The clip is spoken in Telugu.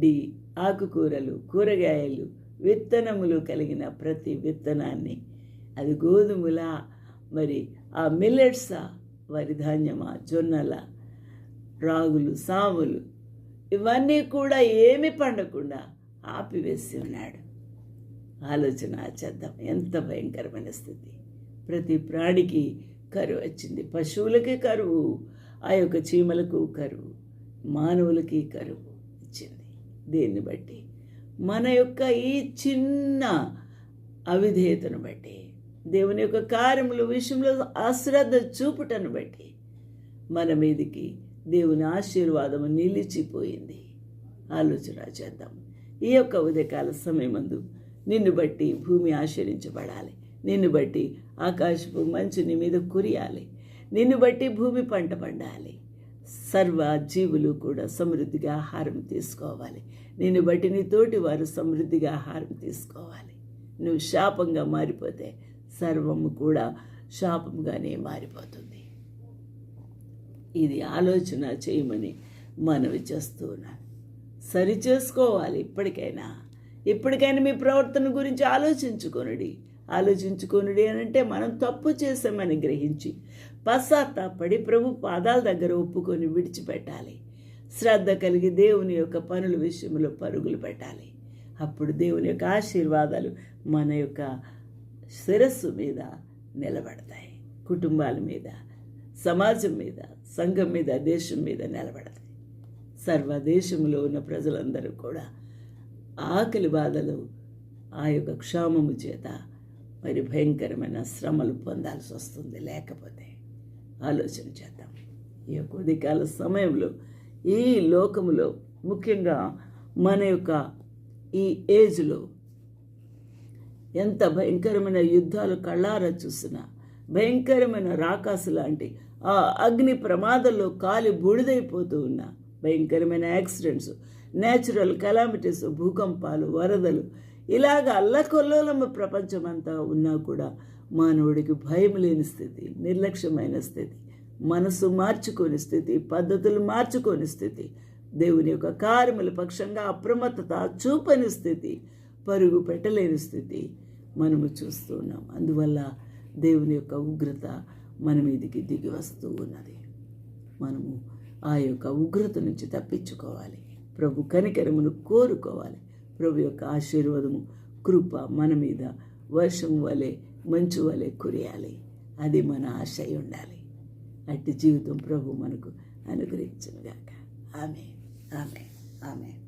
గడ్డి ఆకుకూరలు కూరగాయలు విత్తనములు కలిగిన ప్రతి విత్తనాన్ని. అది గోధుమల మరి ఆ మిల్లెట్సా వరి ధాన్యమా జొన్నల రాగులు సాములు ఇవన్నీ కూడా ఏమి పండకుండా ఆపివేసి ఉన్నాడు. ఆలోచన చేద్దాం. ఎంత భయంకరమైన స్థితి. ప్రతి ప్రాణికి కరువు వచ్చింది. పశువులకి కరువు ఆ యొక్క చీమలకు కరువు మానవులకి కరువు. దీన్ని బట్టి? మన యొక్క ఈ చిన్న అవిధేయతను బట్టి దేవుని యొక్క కార్యముల విషయంలో అశ్రద్ధ చూపుటను బట్టి మన మీదికి దేవుని ఆశీర్వాదము నిలిచిపోయింది. ఆలోచన చేద్దాం. ఈ యొక్క ఉదయకాల సమయమందు నిన్ను బట్టి భూమి ఆశ్రయించబడాలి. నిన్ను బట్టి ఆకాశపు మంచు నీ మీద కురియాలి. నిన్ను బట్టి భూమి పంట పండాలి. సర్వ జీవులు కూడా సమృద్ధిగా ఆహారం తీసుకోవాలి. నేను బట్టి నీ తోటి వారు సమృద్ధిగా ఆహారం తీసుకోవాలి. నువ్వు శాపంగా మారిపోతే సర్వము కూడా శాపంగానే మారిపోతుంది. ఇది ఆలోచన చేయమని మనవి చేస్తూ ఉన్నాను. సరి చేసుకోవాలి ఇప్పటికైనా. ఇప్పటికైనా మీ ప్రవర్తన గురించి ఆలోచించుకొనుడి. ఆలోచించుకొనుడి అని అంటే మనం తప్పు చేసామని గ్రహించి పశ్చాత్తాపడి ప్రభు పాదాల దగ్గర ఒప్పుకొని విడిచిపెట్టాలి. శ్రద్ధ కలిగి దేవుని యొక్క పనుల విషయంలో పరుగులు పెట్టాలి. అప్పుడు దేవుని యొక్క ఆశీర్వాదాలు మన యొక్క శిరస్సు మీద నిలబడతాయి. కుటుంబాల మీద సమాజం మీద సంఘం మీద దేశం మీద నిలబడతాయి. సర్వ దేశంలో ఉన్న ప్రజలందరూ కూడా ఆకలి బాధలు ఆ యొక్క క్షామము చేత మరి భయంకరమైన శ్రమలు పొందాల్సి వస్తుంది. లేకపోతే ఆలోచన చేద్దాం. ఈ యొక్క కాల సమయంలో ఈ లోకములో ముఖ్యంగా మన యొక్క ఈ ఏజ్లో ఎంత భయంకరమైన యుద్ధాలు కళ్ళారా చూసినా భయంకరమైన రాకాసు లాంటి ఆ అగ్ని ప్రమాదంలో కాలి బూడిదైపోతూ ఉన్న భయంకరమైన యాక్సిడెంట్స్ నేచురల్ కెలామిటీస్ భూకంపాలు వరదలు ఇలాగ అల్లకొల్లోలమ ప్రపంచమంతా ఉన్నా కూడా మానవుడికి భయం లేని స్థితి నిర్లక్ష్యమైన స్థితి మనసు మార్చుకోని స్థితి పద్ధతులు మార్చుకోని స్థితి దేవుని యొక్క కార్యముల పక్షంగా అప్రమత్తత చూపని స్థితి పరుగు పెట్టలేని స్థితి మనము చూస్తూ ఉన్నాం. అందువల్ల దేవుని యొక్క ఉగ్రత మన మీదికి దిగి వస్తూ ఉన్నది. మనము ఆ యొక్క ఉగ్రత నుంచి తప్పించుకోవాలి. ప్రభు కనికరమును కోరుకోవాలి. ప్రభు యొక్క ఆశీర్వాదము కృప మన మీద వర్షం వలె మంచు వలె కురియాలి. అది మన ఆశ ఉండాలి. అట్టి జీవితం ప్రభు మనకు అనుగ్రహించునుగాక. ఆమె ఆమె ఆమె